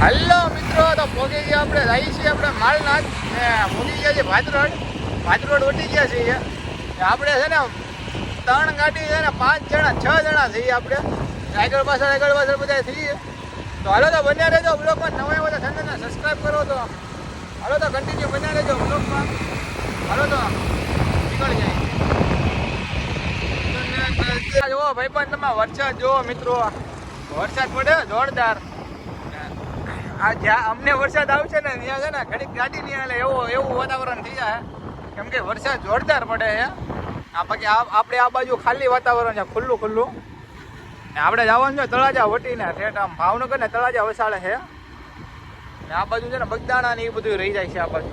Hello મિત્રો તો ભોગી ગયા આપણે રહી છીએ આપણે માલનાથ ને ભોગી ગયા છે ભાદરોડ ભાદરોડ ઉઠી ગયા છીએ આપણે છે ને ત્રણ ગાડી છે ને પાંચ જણા છ જણા છીએ આપણે આગળ પાછળ આગળ પાછળ બધા છીએ તો હાલો તો બન્યા રહેજો બ્લોગમાં નવા બધા ચેનલને સબસ્ક્રાઈબ કરો તો હાલો તો કન્ટિન્યુ બન્યા રહેજો બ્લોગમાં હાલો તો નીકળી જાય જુઓ ભાઈબંધ તમે વરસાદ જુઓ મિત્રો વરસાદ પડે જોરદાર આ જ્યાં અમને વરસાદ આવશે ને, ત્યાં છે ને ઘડીક ગાડી નહીં હાલે એવો એવું વાતાવરણ થઈ જાય. કેમ કે વરસાદ જોરદાર પડે છે. આ બાકી આપણે આ બાજુ ખાલી વાતાવરણ છે, ખુલ્લું ખુલ્લું. આપણે જવાનું છે તળાજા વટીને, ઠેઠ આમ ભાવનગર ને તળાજા વસાડે છે. ને આ બાજુ છે ને બગદાણા ને એ બધું રહી જાય છે આ બાજુ.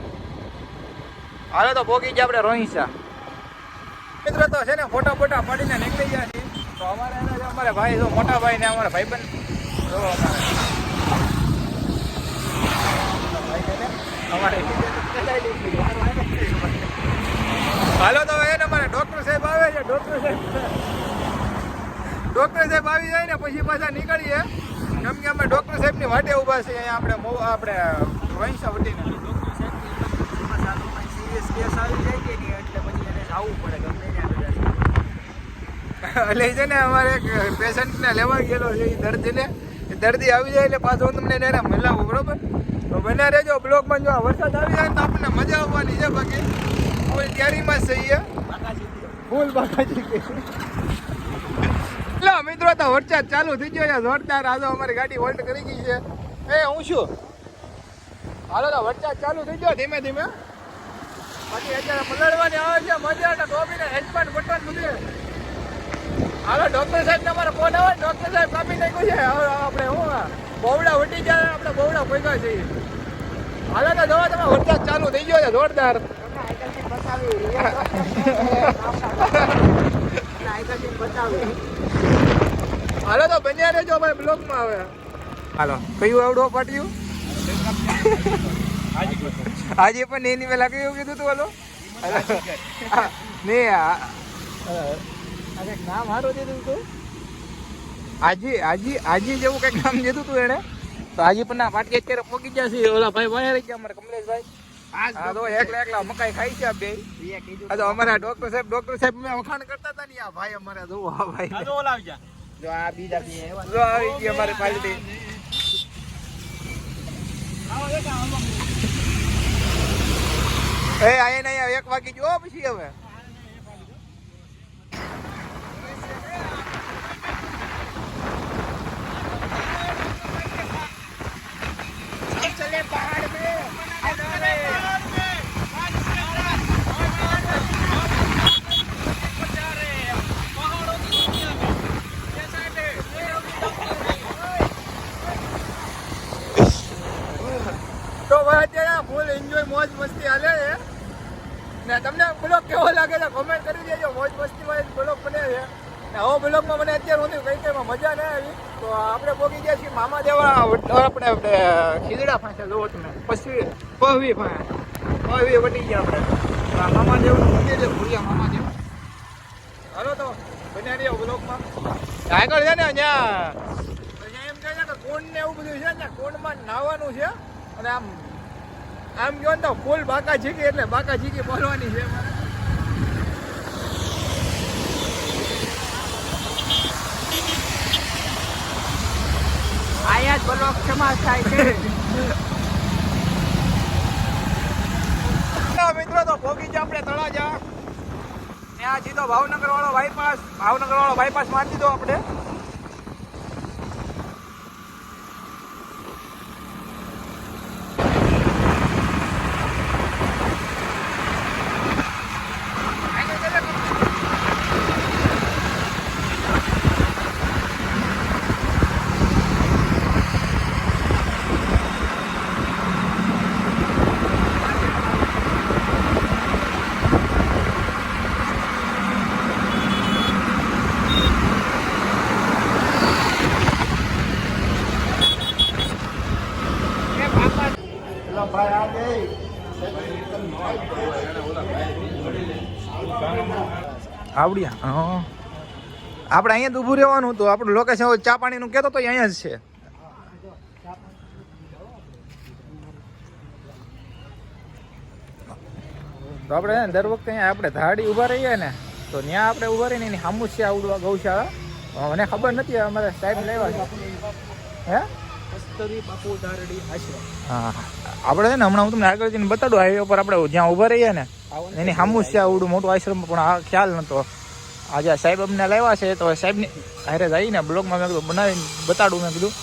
હાલો તો ભોગી ગયા આપણે રોહિંસા મિત્રો તો છે ને ફોટા ફોટા પાડીને નીકળી ગયા છીએ. તો અમારે અમારે ભાઈ જો મોટા ભાઈ ને અમારા ભાઈબંધ. જો અમારે અમારે હાલો તો એને અમારે ડોક્ટર સાહેબ આવે છે ડોક્ટર સાહેબ. ડોક્ટર સાહેબ આવી જાય ને પછી પાછા નીકળીએ. કેમ કે અમે ડોક્ટર સાહેબની વાટે ઊભા છીએ અહીંયા આપણે આપણે વંશા વટીને એટલે છે. ને અમારે એક પેશન્ટને લેવા ગયેલો છે એ દર્દીને. એ દર્દી આવી જાય એટલે પાછો હું તમને એને મળાવું બરોબર? તો બન્યા રહેજો બ્લોકમાં જો વરસાદ આવી જાય તો આપણને મજા આવવાની છે બાકી. ફૂલ તૈયારીમાં જ છીએ ફૂલ બાકાજી. એટલે મિત્રો, તો વરસાદ ચાલુ થઈ ગયો છે. જોરદાર આજે અમારી ગાડી હોલ્ડ કરી ગઈ છે. એ, હું શું હાલો, તો વરસાદ ચાલુ થઈ ગયો ધીમે ધીમે. બાકી અત્યારે પલળવાની આવે છે. મજા એટલે ટોપીને હેડફોન બટન બધું. હાલો, ડોક્ટર સાહેબ, તમારો ફોન આવે ડોક્ટર સાહેબ, કાપી નાખ્યું છે. હવે આપણે હું બહુડા વટી ગયા, આપણે બહુડા પૈસા છીએ. હાલો તો જોવા તમે વરસાદ ચાલુ થઈ ગયો છે, જોરદાર. હાલો તો બન્યા રહેજો ભાઈ બ્લોકમાં આવે હાલો, કયું આવડો પાટિયું? આજે પણ એની પેલા કયું કીધું તું, હાલો? નહીં નામ સારું દીધું તું. આજી આજે આજે જેવું કંઈક કામ જતું તું એને તો આજે પણ ના પાટકે અત્યારે પોકી ગયા છે. ઓલા ભાઈ વાયા રહી ગયા અમારે કમલેશભાઈ. હા તો એકલા એકલા મકાઈ ખાઈ છે બે. તો અમારા ડોક્ટર સાહેબ ડોક્ટર સાહેબ મેં વખાણ કરતા હતા ને આ ભાઈ અમારે જો આ ભાઈ. જો આ બીજા જો આવી ગઈ અમારી પાર્ટી એ આયા ને એક વાગી જો પછી હવે. હવે બ્લોગમાં મને અત્યારે સુધી કઈ કઈમાં મજા ના આવી, તો આપણે પોગી ગયા છીએ મામા દેવા આપણે આપણે ખીજડા ફાંસે જોવો તમે પછી પહવી પાસે. પહવી વટી ગયા આપણે. મામા દેવનું મંદિર છે, ભૂરિયા મામા દેવ. હાલો તો, બન્યા રહ્યો બ્લોગમાં. આગળ છે ને અહીંયા એમ કહે છે કે કુંડ ને એવું બધું છે ને કુંડમાં નાહવાનું છે, અને આમ આમ કહો તો ફૂલ બાકા ઝીકી એટલે બાકા ઝીકી બોલવાની છે મારે આયા જ બ્લોક સમાજ થાય છે. મિત્રો, તો ભોગી છે આપણે તળાજા. ત્યાં સીધો ભાવનગર વાળો બાયપાસ ભાવનગર વાળો બાયપાસ મારી દીધો આપણે. આવડ્યા. હા. આપણે અહીંયા જ ઊભું રહેવાનું હતું. આપણું લોકેશન ચા પાણીનું કહેતો તો અહીંયા જ છે. તો આપણે દર વખતે અહીંયા આપણે ધાડી ઊભા રહીએ ને તો ત્યાં આપણે ઊભા રહીને એની સામું છે આવડવા ગૌશાળા. મને ખબર નથી અમારે સાહેબ લેવા હા? આપણે છે ને હમણાં હું તમને આગળ જઈને બતાડું હાઈવે પર આપણે જ્યાં ઊભા રહીએ ને એની સામું છે આવડું મોટું આશ્રમ, પણ આ ખ્યાલ નતો. આજે સાહેબ અમને લાવ્યા છે, તો સાહેબની હારે જઈને બ્લોગમાં મેં કીધું, બનાવીને બતાડું, મેં કીધું.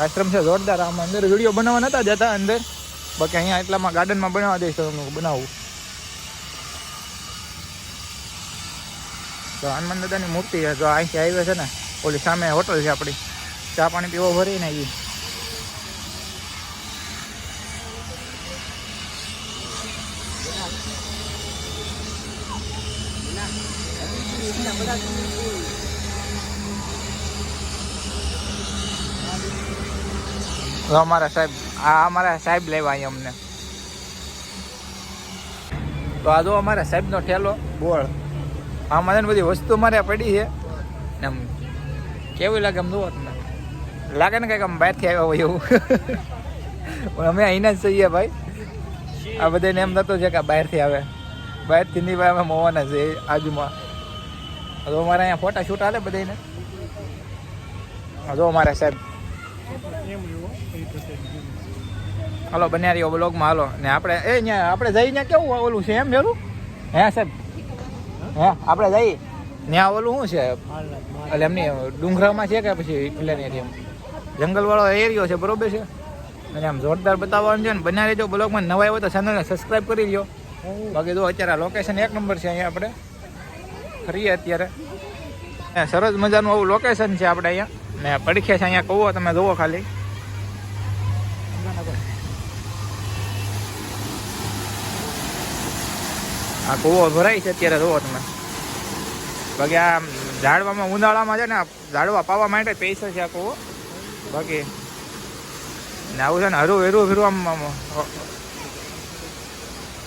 આશ્રમ છે જોરદાર, આમાં અંદર વીડિયો બનાવવા નતા જતા અંદર. બાકી અહીંયા એટલામાં ગાર્ડનમાં બનાવવા દઈશ તો બનાવું. તો હનુમાન દાદાની મૂર્તિ છે, જો અહીંથી આવ્યો છે ને, ઓલી સામે હોટલ છે આપણી. ચા પાણી પીવો ભરીને તો અમારા સાહેબ આ અમારા સાહેબ લેવા અહીંયા અમને. તો આ જો અમારા સાહેબનો ઠેલો, બોળ. આ મને બધી વસ્તુ અમારે પડી છે. ને આમ કેવું લાગે આમ જુઓ તમને? લાગે ને કંઈક આમ બહારથી આવ્યા હોય એવું. પણ અમે અહીંના જ છીએ ભાઈ. આ બધાને એમ થતું છે કે બહારથી આવે. બહારથી નહીં ભાઈ, અમે મોવાના છે આજુમાં. તો અમારે અહીંયા ફોટા શૂટ હાલે બધાને જો અમારે સાહેબ. હાલો બન્યા રહ્યો બ્લોગમાં હાલો. ને આપણે, એ ત્યાં આપણે જઈ ત્યાં કેવું ઓલું છે એમ પેલું હે સાહેબ? હે, આપણે જઈ ત્યાં ઓલું શું છે? એટલે એમની ડુંગરામાં છે કે પછી પેલાની એમ? જંગલવાળો એરિયો છે, બરોબર છે? અને આમ જોરદાર બતાવવાનું છે ને બનારી જો બ્લોગમાં નવા હોય તો ચેનલને સબસ્ક્રાઈબ કરી લ્યો. બાકી જો અત્યારે લોકેશન એક નંબર છે અહીંયા આપણે. ફરીએ અત્યારે. સરસ મજાનું આવું લોકેશન છે આપણે અહીંયા. ને પડખે છે અહીંયા કહો તમે જુઓ ખાલી. આ કૂવો ભરાય છે અત્યારે જુઓ તમે. બાકી આ ઝાડવામાં ઉનાળામાં છે ને ઝાડવા પાવા માટે પૈસા છે આ કૂવો. બાકી ને આવું છે ને હરું હેરું ફેરું આમ આમ,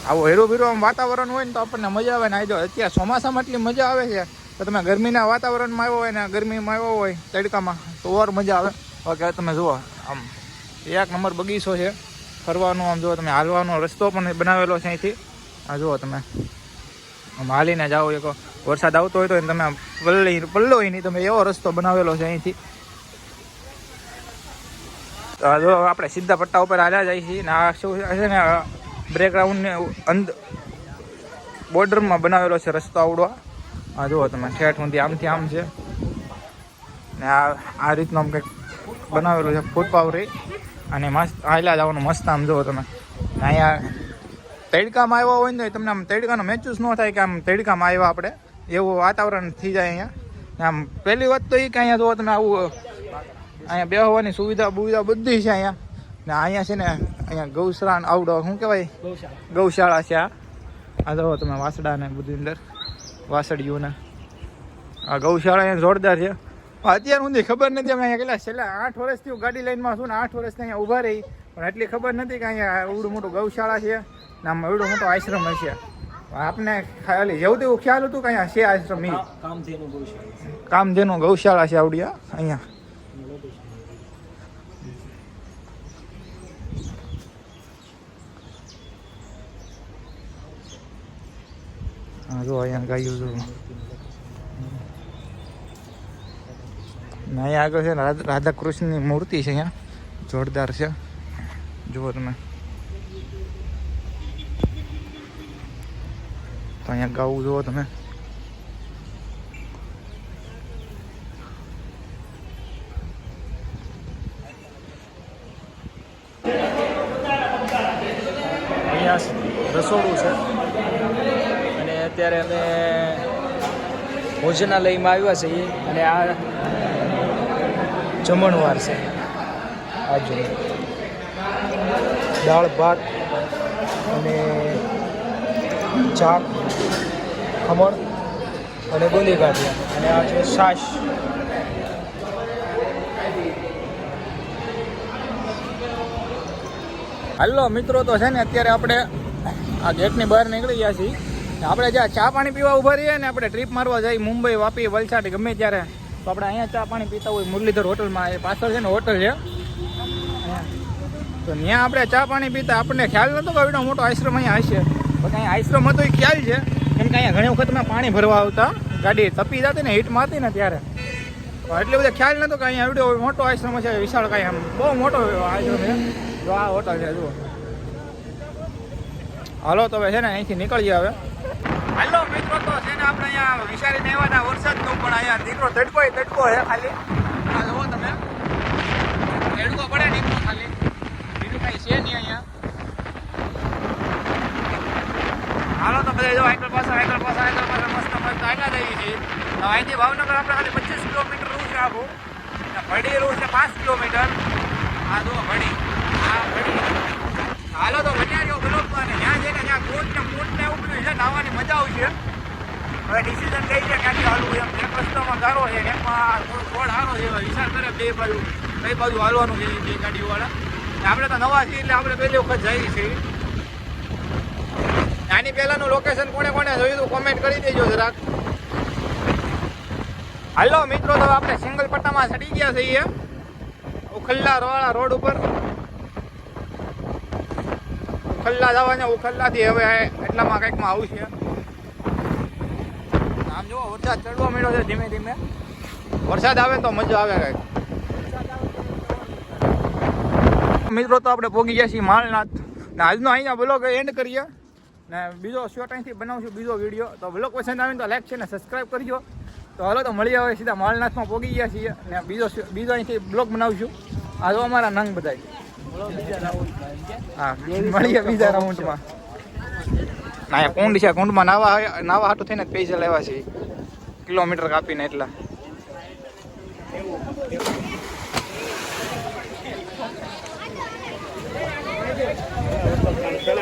આવું હેરું ફેરું આમ વાતાવરણ હોય ને તો આપણને મજા આવે ને આ જો અત્યારે ચોમાસામાં એટલી મજા આવે છે તો તમે ગરમીના વાતાવરણમાં આવ્યો હોય ને ગરમીમાં આવ્યો હોય તડકામાં, તો ઓર મજા આવે. હવે તમે જુઓ, આમ એક નંબર બગીચો છે. ફરવાનો, આમ જુઓ તમે હાલવાનો રસ્તો પણ બનાવેલો છે અહીંથી. આ જુઓ તમે. આમ હાલીને જાઓ એક વરસાદ આવતો હોય તો તમે પલ્લી પલ્લો નહીં તમે એવો રસ્તો બનાવેલો છે અહીંથી. તો જો આપણે સીધા પટ્ટા ઉપર હાલ્યા જાય છીએ ને આ શું છે ને બ્રેકગ્રાઉન્ડને અંદ બોર્ડરમાં બનાવેલો છે રસ્તો આવડો. આ જુઓ તમે, ઠેઠ સુધી આમથી આમ છે. ને આ આ રીતનો આમ કંઈક બનાવેલો છે ફૂટપાવ અને મસ્ત આયલા જવાનું મસ્ત આમ જુઓ તમે. અહીંયા તડકામાં આવ્યા હોય ને તમને આમ તડકાનો મહેસૂસ ન થાય કે આમ તડકામાં આવ્યા આપણે. એવું વાતાવરણ થઈ જાય અહીંયા. આમ પહેલી વાત તો એ કે અહીંયા જુઓ તમે આવું અહીંયા બેહવાની સુવિધા બુવિધા બધી છે અહીંયા. ને અહીંયા છે ને અહીંયા ગૌશાળા આવડો શું કહેવાય? ગૌશાળા. છે આ. આ જુઓ તમે વાસડા ને બધું અંદર વાસળીઓને આ ગૌશાળા અહીંયા જોરદાર છે. અત્યારે હું ખબર નથી અમે અહીંયા કેટલા છેલ્લા આઠ વર્ષથી હું ગાડી લાઈનમાં છું ને આઠ વર્ષથી અહીંયા ઊભા રહી. પણ એટલી ખબર નથી કે અહીંયા એવડું મોટું ગૌશાળા છે ને આમ એવડો મોટો આશ્રમ હશે. આપને ખાલી જેવું તેવું ખ્યાલ હતું કે અહીંયા છે આશ્રમ ઈ. કામધેનુ ગૌશાળા કામધેનું ગૌશાળા છે આવડિયા અહીંયા. જો અહીંયા ગાયું જો. અહીંયા આગળ છે રાધા કૃષ્ણની મૂર્તિ છે અહીંયા. જોરદાર છે. જુઓ તમે. તો અહીંયા ગાવું જુઓ તમે અહીંયા રસોડું છે અને અત્યારે અમે ભોજનાલયમાં આવ્યા છીએ અને આ જમણવાર છે. આ દાળ, ભાત અને ચાક, ખમણ અને ગોલી ગાંઠિયા અને આ છે છાશ. હાલો મિત્રો, તો છે ને અત્યારે આપણે આ ગેટની બહાર નીકળી ગયા છીએ. આપણે જ્યાં ચા પાણી પીવા ઊભા રહીએ ને આપણે ટ્રીપ મારવા જઈએ મુંબઈ, વાપી, વલસાડ, ગમે ત્યારે, તો આપણે અહીંયા ચા પાણી પીતા હોય મુરલીધર હોટલમાં એ પાછળ છે ને હોટલ છે. તો ત્યાં આપણે ચા પાણી પીતા. આપણને ખ્યાલ નહોતો કે આવડો મોટો આશ્રમ અહીંયા હશે. પણ અહીંયા આશ્રમ હતો એ ખ્યાલ છે. કેમ કે અહીંયા ઘણી વખત અમે પાણી ભરવા આવતા. ગાડી તપી જતી ને હીટમાં હતી ને ત્યારે. એટલે બધો ખ્યાલ નહોતો કે અહીંયા એવડો મોટો આશ્રમ છે વિશાળ કાંઈ આમ બહુ મોટો આશ્રમ છે. જો આ હોટલ છે, જુઓ. હાલો, તો હવે છે ને અહીંથી નીકળીએ હવે. હાલો મિત્રો, તો છે ને આપણે અહીંયા વિચારીને આવ્યા હતા વરસાદનું પણ અહીંયા દીકરો તડકો એ તડકો છે ખાલી. આ જુઓ તમે. તડકો પડે નીકળો ખાલી. બીજું કાંઈ છે નહીં અહીંયા. હાલો તો બધા જો આઈકલ પાસે આઈકલ પાસે આઈકલ પાસે મસ્ત મસ્ત આગળ જઈએ છીએ હવે અહીંથી ભાવનગર આપણે ખાલી પચીસ કિલોમીટર રૂટ છે આખું. ને ભડી રૂટ છે પાંચ કિલોમીટર. આ જુઓ ભડી. આ ભડી. હાલો તો બ્લોકમાં ને ત્યાં જઈને ત્યાં કોટ ને મૂટ ને એવું બધું છે, નાવાની મજા આવશે હવે ડિસિઝન કઈ છે ક્યાંથી હાલવું એમ એક રસ્તામાં ગારો છે એમાં રોડ સારો છે વિચાર કરે બે બાજુ કઈ બાજુ હાલવાનું છે, બે ગાડીવાળા. આપણે તો નવા છીએ એટલે આપણે પહેલી વખત જઈએ છીએ. આની પહેલાનું લોકેશન કોણે કોને જોયું હતું કોમેન્ટ કરી દેજો જરાક. હાલો મિત્રો, તો આપણે સિંગલ પટ્ટામાં ચડી ગયા છીએ. ઉખલ્લા વાળા રોડ ઉપર. ઉખલ્લા જવાને ઉખલ્લાથી હવે એટલામાં કંઈકમાં છે. આમ જુઓ, વરસાદ ચડવા મળ્યો છે ધીમે ધીમે. વરસાદ આવે તો મજા આવે કંઈક. મિત્રો, તો આપણે પોગી ગયા છીએ માલનાથ. ને આજનો અહીંયા બ્લોગ એન્ડ કરીએ. ને બીજો શોર્ટ અહીંથી બનાવશું બીજો વીડિયો તો બ્લોગ પસંદ આવે ને તો લાઈક છે ને સબસ્ક્રાઈબ કરજો. તો હાલો, તો મળી આવે સીધા માલનાથમાં પોગી ગયા છીએ. ને બીજો બીજો અહીંથી બ્લોગ બનાવશું. આ જો અમારા નંગ બધાય. હા, મળીએ બીજા રાઉન્ડમાં ના કુંડ છે, કુંડમાં નાવા નાવા હાટું થઈને પૈસા લેવા છે. કિલોમીટર કાપીને એટલા.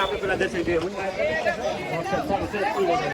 આપણે પેલા દર્શન